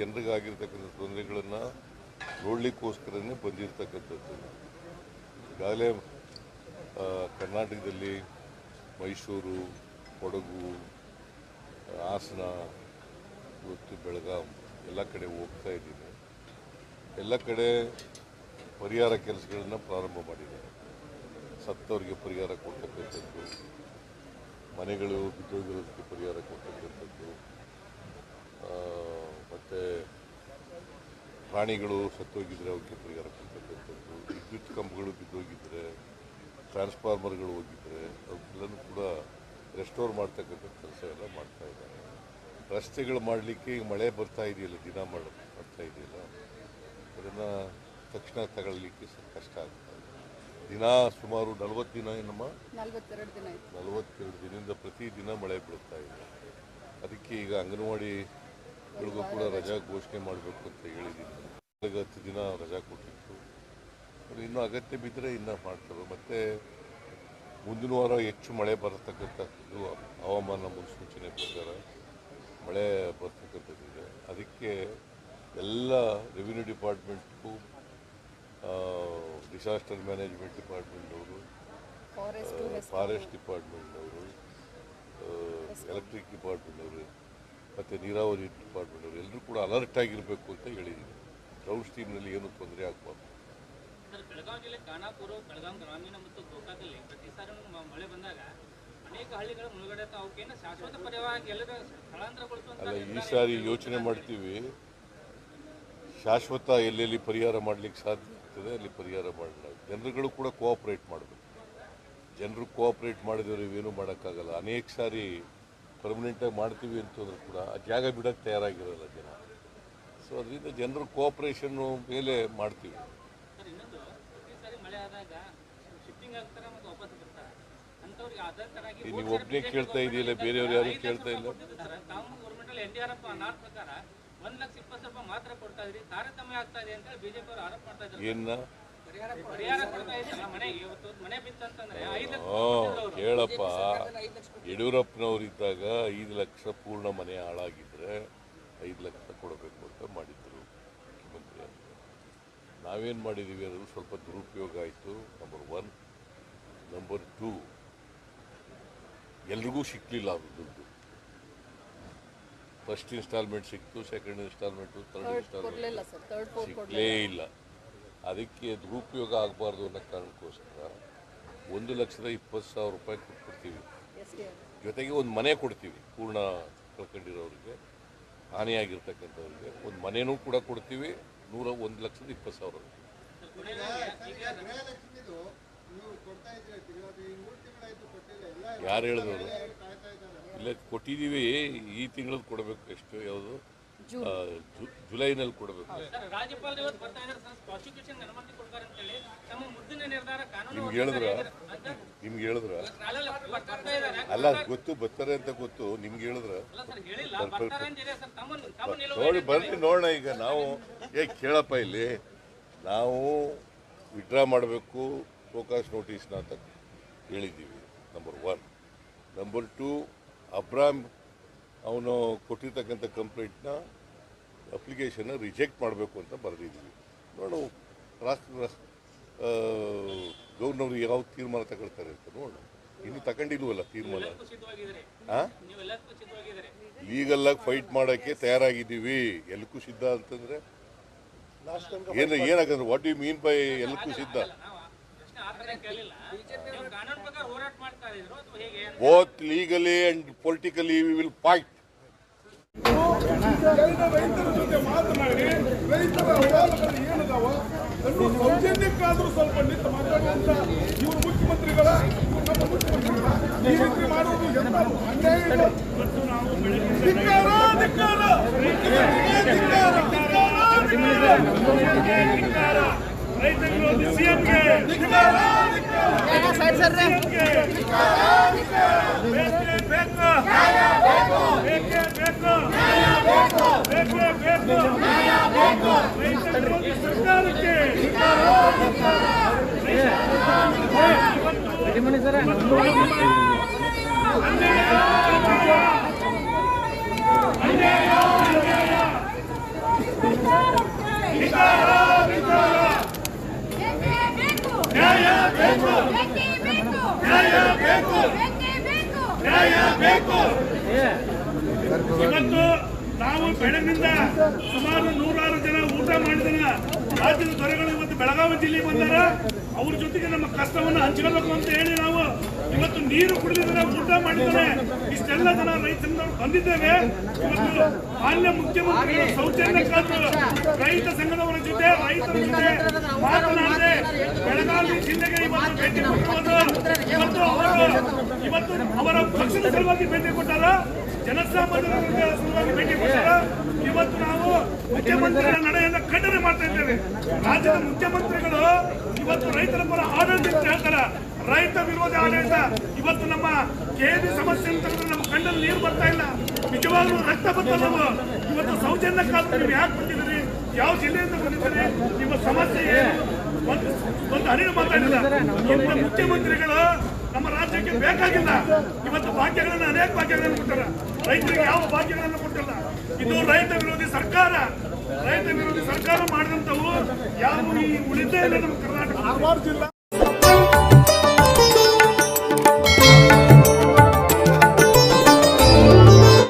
ಜನರಿಗಾಗಿರ್ತಕ್ಕಂಥ ತೊಂದರೆಗಳನ್ನು ನೋಡಲಿಕ್ಕೋಸ್ಕರನೇ ಬಂದಿರತಕ್ಕಂಥದ್ದು. ಈಗಾಗಲೇ ಕರ್ನಾಟಕದಲ್ಲಿ ಮೈಸೂರು, ಕೊಡಗು ಹಾಸನ, ಇವತ್ತು ಬೆಳಗಾಂ ಎಲ್ಲ ಕಡೆ ಹೋಗ್ತಾ ಇದ್ದೀನಿ. ಎಲ್ಲ ಕಡೆ ಪರಿಹಾರ ಕೆಲಸಗಳನ್ನು ಪ್ರಾರಂಭ ಮಾಡಿದ್ದಾರೆ. ಸತ್ತವರಿಗೆ ಪರಿಹಾರ ಕೊಡ್ತಕ್ಕಂಥದ್ದು, ಮನೆಗಳು ಬಿದ್ದೋಗಿರೋದಕ್ಕೆ ಪರಿಹಾರ ಕೊಡ್ತಕ್ಕಂಥದ್ದು ಮತ್ತೆ ಪ್ರಾಣಿಗಳು ಸತ್ತೋಗಿದ್ದರೆ ಅವಕ್ಕೆ ಪರಿಹಾರ ಕೊಡ್ತಕ್ಕಂಥದ್ದು ವಿದ್ಯುತ್ ಕಂಬಗಳು ಬಿದ್ದೋಗಿದ್ದರೆ ಟ್ರಾನ್ಸ್ಫಾರ್ಮರ್ಗಳು ಹೋಗಿದ್ರೆ ಅವಕ್ಕೆಲ್ಲನೂ ಕೂಡ ರೆಸ್ಟೋರ್ ಮಾಡ್ತಕ್ಕಂಥ ಕೆಲಸ ಎಲ್ಲ ಮಾಡ್ತಾ ಇದ್ದಾರೆ. ರಸ್ತೆಗಳು ಮಾಡಲಿಕ್ಕೆ ಈಗ ಮಳೆ ಬರ್ತಾ ಇದೆಯಲ್ಲ ದಿನ ಮಾಡ ಬರ್ತಾ ಇದೆಯಲ್ಲ ಅದನ್ನು ತಕ್ಷಣ ತಗೊಳ್ಳಿಕ್ಕೆ ಕಷ್ಟ ಆಗ್ತಾ ಇದೆ. ದಿನ ಸುಮಾರು ನಲವತ್ತು ದಿನ ಏನಮ್ಮ? ನಲವತ್ತೆರಡು ದಿನ ಆಯ್ತು. ನಲವತ್ತೆರಡು ದಿನದಿಂದ ಪ್ರತಿದಿನ ಮಳೆ ಬೀಳ್ತಾ ಇದೆ. ಅದಕ್ಕೆ ಈಗ ಅಂಗನವಾಡಿಗಳಿಗೂ ಕೂಡ ರಜಾ ಘೋಷಣೆ ಮಾಡಬೇಕು ಅಂತ ಹೇಳಿದ್ದೀನಿ. ಬೆಳಗ್ಗೆ ಹತ್ತು ದಿನ ರಜಾ ಕೊಟ್ಟಿತ್ತು. ಅದು ಇನ್ನೂ ಅಗತ್ಯ ಬಿದ್ದರೆ ಇನ್ನೂ ಮಾಡ್ತಾರೆ ಮತ್ತು ಮುಂದಿನ ವಾರ ಹೆಚ್ಚು ಮಳೆ ಬರತಕ್ಕಂಥದ್ದು ಹವಾಮಾನ ಮುನ್ಸೂಚನೆ ಪ್ರಕಾರ ಮಳೆ ಬರ್ತಕ್ಕಂಥದ್ದಿದೆ. ಅದಕ್ಕೆ ಎಲ್ಲ ರೆವಿನ್ಯೂ ಡಿಪಾರ್ಟ್ಮೆಂಟ್ಗೂ ಡಿಸಾಸ್ಟರ್ ಮ್ಯಾನೇಜ್ಮೆಂಟ್ ಡಿಪಾರ್ಟ್ಮೆಂಟ್ನವರು ಫಾರೆಸ್ಟ್ ಫಾರೆಸ್ಟ್ ಡಿಪಾರ್ಟ್ಮೆಂಟ್ನವರು ಎಲೆಕ್ಟ್ರಿಕ್ ಡಿಪಾರ್ಟ್ಮೆಂಟ್ನವರು ಮತ್ತು ನೀರಾವರಿ ಡಿಪಾರ್ಟ್ಮೆಂಟ್ನವರು ಎಲ್ಲರೂ ಕೂಡ ಅಲರ್ಟ್ ಆಗಿರಬೇಕು ಅಂತ ಹೇಳಿದ್ದೀನಿ ಡ್ರೌಟ್ ಸ್ಟೀಮ್ನಲ್ಲಿ ಏನು ತೊಂದರೆ ಆಗಬಾರ್ದು. ಸರ್ ಬೆಳಗಾವಿ ಜಿಲ್ಲೆ ಖಾನಾಪುರ ಬೆಳಗಾಂ ಗ್ರಾಮೀಣ ಮತ್ತು ಗೋಕಾಕಲ್ಲಿ ಪ್ರತಿ ಸಾರಿ ಮಳೆ ಬಂದಾಗ ಅನೇಕ ಹಳ್ಳಿಗಳು ಮುಳುಗಡೆ ಆಗ್ತಾವೆ. ಅವಕ್ಕೇನು ಶಾಶ್ವತ ಪರಿಹಾರವಾಗಿ ಎಲ್ಲರೂ ಸ್ಥಳಾಂತರಗೊಳಿಸುವಂತ ಅಲ್ಲ ಈ ಸಾರಿ ಯೋಚನೆ ಮಾಡ್ತೀವಿ. ಶಾಶ್ವತ ಎಲ್ಲೆಲ್ಲಿ ಪರಿಹಾರ ಮಾಡಲಿಕ್ಕೆ ಸಾಧ್ಯ ಆಗ್ತದೆ ಅಲ್ಲಿ ಪರಿಹಾರ ಮಾಡಲ್ಲ ಜನರುಗಳು ಕೂಡ ಕೋಆಪ್ರೇಟ್ ಮಾಡಬೇಕು. ಜನರು ಕೋಆಪ್ರೇಟ್ ಮಾಡಿದವರು ಇವೇನು ಮಾಡೋಕ್ಕಾಗಲ್ಲ. ಅನೇಕ ಸಾರಿ ಪರ್ಮನೆಂಟಾಗಿ ಮಾಡ್ತೀವಿ ಅಂತಂದ್ರೂ ಕೂಡ ಆ ಜಾಗ ಬಿಡೋಕ್ಕೆ ತಯಾರಾಗಿರೋಲ್ಲ ಜನ. ಸೊ ಅದರಿಂದ ಜನರು ಕೋಆಪ್ರೇಷನ್ನು ಮೇಲೆ ಮಾಡ್ತೀವಿ. ನೀವು ಒಬ್ಬನೇ ಕೇಳ್ತಾ ಇದೆಯಲ್ಲ ಬೇರೆಯವ್ರು ಯಾರು ಕೇಳ್ತಾ ಇಲ್ಲ? ಏನ? ಕೇಳಪ್ಪ. ಯಡಿಯೂರಪ್ಪನವರಿದ್ದಾಗ ಐದು ಲಕ್ಷ ಪೂರ್ಣ ಮನೆ ಹಾಳಾಗಿದ್ರೆ ಐದು ಲಕ್ಷ ಕೊಡಬೇಕು ಅಂತ ಮಾಡಿದ್ರು ಮುಖ್ಯಮಂತ್ರಿ ನಾವೇನು ಮಾಡಿದ್ದೀವಿ ಅದು ಸ್ವಲ್ಪ ದುರುಪಯೋಗ ಆಯಿತು. ನಂಬರ್ ಒನ್ ನಂಬರ್ ಟೂ ಎಲ್ರಿಗೂ ಸಿಕ್ಕಲಿಲ್ಲ ಅದು ದುಡ್ಡು. ಫಸ್ಟ್ ಇನ್ಸ್ಟಾಲ್ಮೆಂಟ್ ಸಿಕ್ತು ಸೆಕೆಂಡ್ ಇನ್ಸ್ಟಾಲ್ಮೆಂಟು ಥರ್ಡ್ ಇನ್ಸ್ಟಾಲ್ಮೆಂಟ್ ಕೊಡ್ಲಿಲ್ಲ ಸರ್ ಥರ್ಡ್ ಫೋರ್ತ್ ಸಿಕ್ಕಲೇ ಇಲ್ಲ. ಅದಕ್ಕೆ ದುರುಪಯೋಗ ಆಗಬಾರ್ದು ಅನ್ನೋ ಕಾರಣಕ್ಕೋಸ್ಕರ ಒಂದು ಲಕ್ಷದ ಇಪ್ಪತ್ತು ಸಾವಿರ ರೂಪಾಯಿ ಕೊಟ್ಬಿಡ್ತೀವಿ. ಜೊತೆಗೆ ಒಂದು ಮನೆ ಕೊಡ್ತೀವಿ ಪೂರ್ಣ ಕಳ್ಕೊಂಡಿರೋರಿಗೆ ಹಾನಿಯಾಗಿರ್ತಕ್ಕಂಥವ್ರಿಗೆ. ಒಂದು ಮನೆಯೂ ಕೂಡ ಕೊಡ್ತೀವಿ ನೂರ ಒಂದು ಲಕ್ಷದ ಇಪ್ಪತ್ತು ಸಾವಿರ ಯಾರು ಹೇಳಿದವರು? ಇಲ್ಲ ಕೊಟ್ಟಿದ್ದೀವಿ ಈ ತಿಂಗಳದ್ದು ಕೊಡಬೇಕು ಎಷ್ಟು ಯಾವುದು. ಜುಲೈನಲ್ಲಿ ಕೊಡಬೇಕು. ಸರ್ ರಾಜ್ಯಪಾಲರು ಇವತ್ತು ಬರ್ತಾ ಇದ್ದಾರೆ. ಸರ್ ಪ್ರಾಸಿಕ್ಯೂಷನ್ ಅನುಮತಿ ಕೊಡ್ತಾರೆ ಅಂತ ಹೇಳಿ ತಮ್ಮ ಮುದ್ದಿನ ನಿರ್ಧಾರ ಕಾನೂನು ನಿಮ್ಗೆ ಹೇಳಿದ್ರ? ನಿಮ್ಗೆ ಹೇಳಿದ್ರ? ಅಲ್ಲ ಗೊತ್ತು ಬರ್ತಾರೆ ಅಂತ ಗೊತ್ತು. ನಿಮ್ಗೆ ಹೇಳಿದ್ರ? ಅಲ್ಲ ಸರ್ ಹೇಳಿಲ್ಲ. ಬರ್ತಾರೆ ಅಂತಿದೆ ಸರ್. ತಮ್ಮ ತಮ್ಮ ನಿಲುವು ನೋಡಿ ಬರ್ರಿ ನೋಡೋಣ ಈಗ. ನಾವು ಏ ಕೇಳಪ್ಪ ಇಲ್ಲಿ. ನಾವು ವಿಡ್ರಾ ಮಾಡಬೇಕು. ಫೋಕಸ್ ನೋಟಿಸ್ನ ಅಂತ ಹೇಳಿದ್ದೀವಿ. ನಂಬರ್ ಒನ್ ನಂಬರ್ ಟು ಅಬ್ರಾಮ್ ಅವನು ಕೊಟ್ಟಿರ್ತಕ್ಕಂಥ ಕಂಪ್ಲೇಂಟ್ನ ಅಪ್ಲಿಕೇಶನ್ನ ರಿಜೆಕ್ಟ್ ಮಾಡಬೇಕು ಅಂತ ಬರೆದಿದ್ದೀವಿ. ನೋಡು ರಾಷ್ಟ್ರ ಗೌರ್ನವ್ರು ಯಾವ ತೀರ್ಮಾನ ತಗೊಳ್ತಾರೆ ಅಂತ ನೋಡೋಣ. ಇನ್ನು ತಗೊಂಡಿಲ್ವಲ್ಲ ತೀರ್ಮಾನ? ಲೀಗಲ್ಲಾಗಿ ಫೈಟ್ ಮಾಡೋಕ್ಕೆ ತಯಾರಾಗಿದ್ದೀವಿ. ಎಲ್ಲಕ್ಕೂ ಸಿದ್ಧ ಅಂತಂದರೆ? ಏನು ಏನಾಗಂದ್ರೆ ವಾಟ್ ಯು ಮೀನ್ ಬೈ ಎಲ್ಲಕ್ಕೂ ಸಿದ್ಧ? Both legally and politically we will fight ರೈತರ ಜೊತೆ ಮಾತನಾಡಿ ರೈತರ ಹೋರಾಟಗಳು ಏನಿದಾವ ಅದನ್ನು ಸೌಜನ್ಯಕ್ಕಾದ್ರೂ ಸ್ವಲ್ಪ ನಿಂತು ಮಾತಾಡುವಂತ ಇವರು ಮುಖ್ಯಮಂತ್ರಿಗಳ ನಮ್ಮ ಮುಖ್ಯಮಂತ್ರಿಗಳ ಈ ರೀತಿ ಮಾಡುವುದು ಎಂತ ಅನ್ಯಾಯ ಇದೆ ಧಿಕ್ಕಾರ, ಧಿಕ್ಕಾರ, ಧಿಕ್ಕಾರ, ಧಿಕ್ಕಾರ. ರೈತ ನ್ಯಾಯ ಬೇಕು ನ್ಯಾಯ ಬೇಕು ಇವತ್ತು ನಾವು ಬೆಳಗಿನಿಂದ ಸುಮಾರು ನೂರಾರು ಜನ ಊಟ ಮಾಡಿದನ ರಾಜ್ಯದ ದೊರೆಗಳು ಇವತ್ತು ಬೆಳಗಾವಿ ಜಿಲ್ಲೆಗೆ ಬಂದಾರ. ಅವ್ರ ಜೊತೆಗೆ ನಮ್ಮ ಕಷ್ಟವನ್ನು ಹಂಚ್ಕೋಬೇಕು ಅಂತ ಹೇಳಿ ನಾವು ಇವತ್ತು ನೀರು ಕುಡಿದಿದ್ದಾರೆ ಊಟ ಮಾಡಿದ್ದಾರೆ. ಇಷ್ಟೆಲ್ಲ ಜನ ಬಂದಿದ್ದೇವೆ ಇವತ್ತು ಮಾನ್ಯ ಮುಖ್ಯಮಂತ್ರಿಗಳು ಸೌಜನ್ಯಕ್ಕಾದ್ರು ರೈತ ಸಂಘದವರ ಜೊತೆ ರೈತರ ಜೊತೆ ಮಾತನಾಡದೆ ಬೆಳಗಾವಿ ಜಿಲ್ಲೆಗೆ ಇವತ್ತು ಭೇಟಿ ಕೊಟ್ಟಿರುವುದು ಇವತ್ತು ಅವರು ಇವತ್ತು ಅವರ ಪಕ್ಷದ ಸಲುವಾಗಿ ಭೇಟಿ ಕೊಟ್ಟಾರ. ಜನಸಾಮಾನ್ಯರ ಸಲುವಾಗಿ ಭೇಟಿ ಕೊಟ್ಟಾರ. ಇವತ್ತು ನಾವು ಮುಖ್ಯಮಂತ್ರಿಗಳ ನಡೆಯನ್ನು ಖಂಡನೆ ಮಾಡ್ತಾ ಇದ್ದೇವೆ. ರಾಜ್ಯದ ಮುಖ್ಯಮಂತ್ರಿಗಳು ಇವತ್ತು ರೈತರ ಪರ ಆಡಳಿತ ಹೇಳ್ತಾರ. ರೈತ ವಿರೋಧಿ ಆಡಳಿತ ಇವತ್ತು ನಮ್ಮ ಕೆಬಿ ಸಮಸ್ಯೆ ಅಂತಂದ್ರೆ ನಮ್ಮ ಕಣ್ಣಲ್ಲಿ ನೀರು ಬರ್ತಾ ಇಲ್ಲ. ನಿಜವಾಗ್ಲೂ ರಕ್ತ ಬರ್ತಾ ನಾವು ಇವತ್ತು ಸೌಜನ್ಯಕ್ಕಾದ್ರೂ ನೀವು ಯಾಕೆ ಬಂದಿದ್ದೀರಿ ಯಾವ ಜಿಲ್ಲೆಯಿಂದ ಬಂದಿದ್ದೀರಿ? ನಿಮ್ಮ ಸಮಸ್ಯೆ ಏನು? ಒಂದು ಒಂದು ಹರಿವು ಮಾತಾಡಿಲ್ಲ ನಿಮ್ಮ ಮುಖ್ಯಮಂತ್ರಿಗಳು ನಮ್ಮ ರಾಜ್ಯಕ್ಕೆ ಬೇಕಾಗಿಲ್ಲ. ಇವತ್ತು ಭಾಗ್ಯಗಳನ್ನು ಅನೇಕ ಭಾಗ್ಯಗಳನ್ನು ಕೊಟ್ಟಾರ ರೈತರಿಗೆ ಯಾವ ಭಾಗ್ಯಗಳನ್ನು ಕೊಟ್ಟಿಲ್ಲ. ಇದು ರೈತ ವಿರೋಧಿ ಸರ್ಕಾರ. ರೈತ ವಿರೋಧಿ ಸರ್ಕಾರ ಮಾಡಿದಂಥವು ಯಾವ ಈ ಉಳಿದೇ ಇಲ್ಲ ನಮ್ಮ ಕರ್ನಾಟಕ ಧಾರವಾಡ ಜಿಲ್ಲಾ